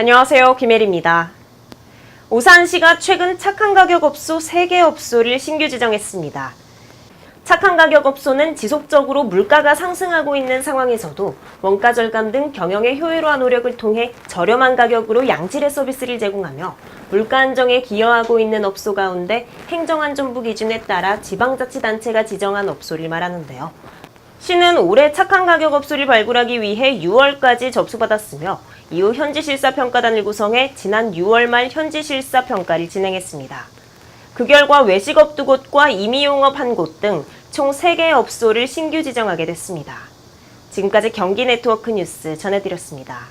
안녕하세요. 김혜리입니다. 오산시가 최근 착한 가격 업소 3개 업소를 신규 지정했습니다. 착한 가격 업소는 지속적으로 물가가 상승하고 있는 상황에서도 원가 절감 등 경영의 효율화 노력을 통해 저렴한 가격으로 양질의 서비스를 제공하며 물가 안정에 기여하고 있는 업소 가운데 행정안전부 기준에 따라 지방자치단체가 지정한 업소를 말하는데요. 시는 올해 착한 가격 업소를 발굴하기 위해 6월까지 접수받았으며 이후 현지실사평가단을 구성해 지난 6월 말 현지실사평가를 진행했습니다. 그 결과 외식업 두 곳과 임의용업 한곳등 총 3개 업소를 신규 지정하게 됐습니다. 지금까지 경기 네트워크 뉴스 전해드렸습니다.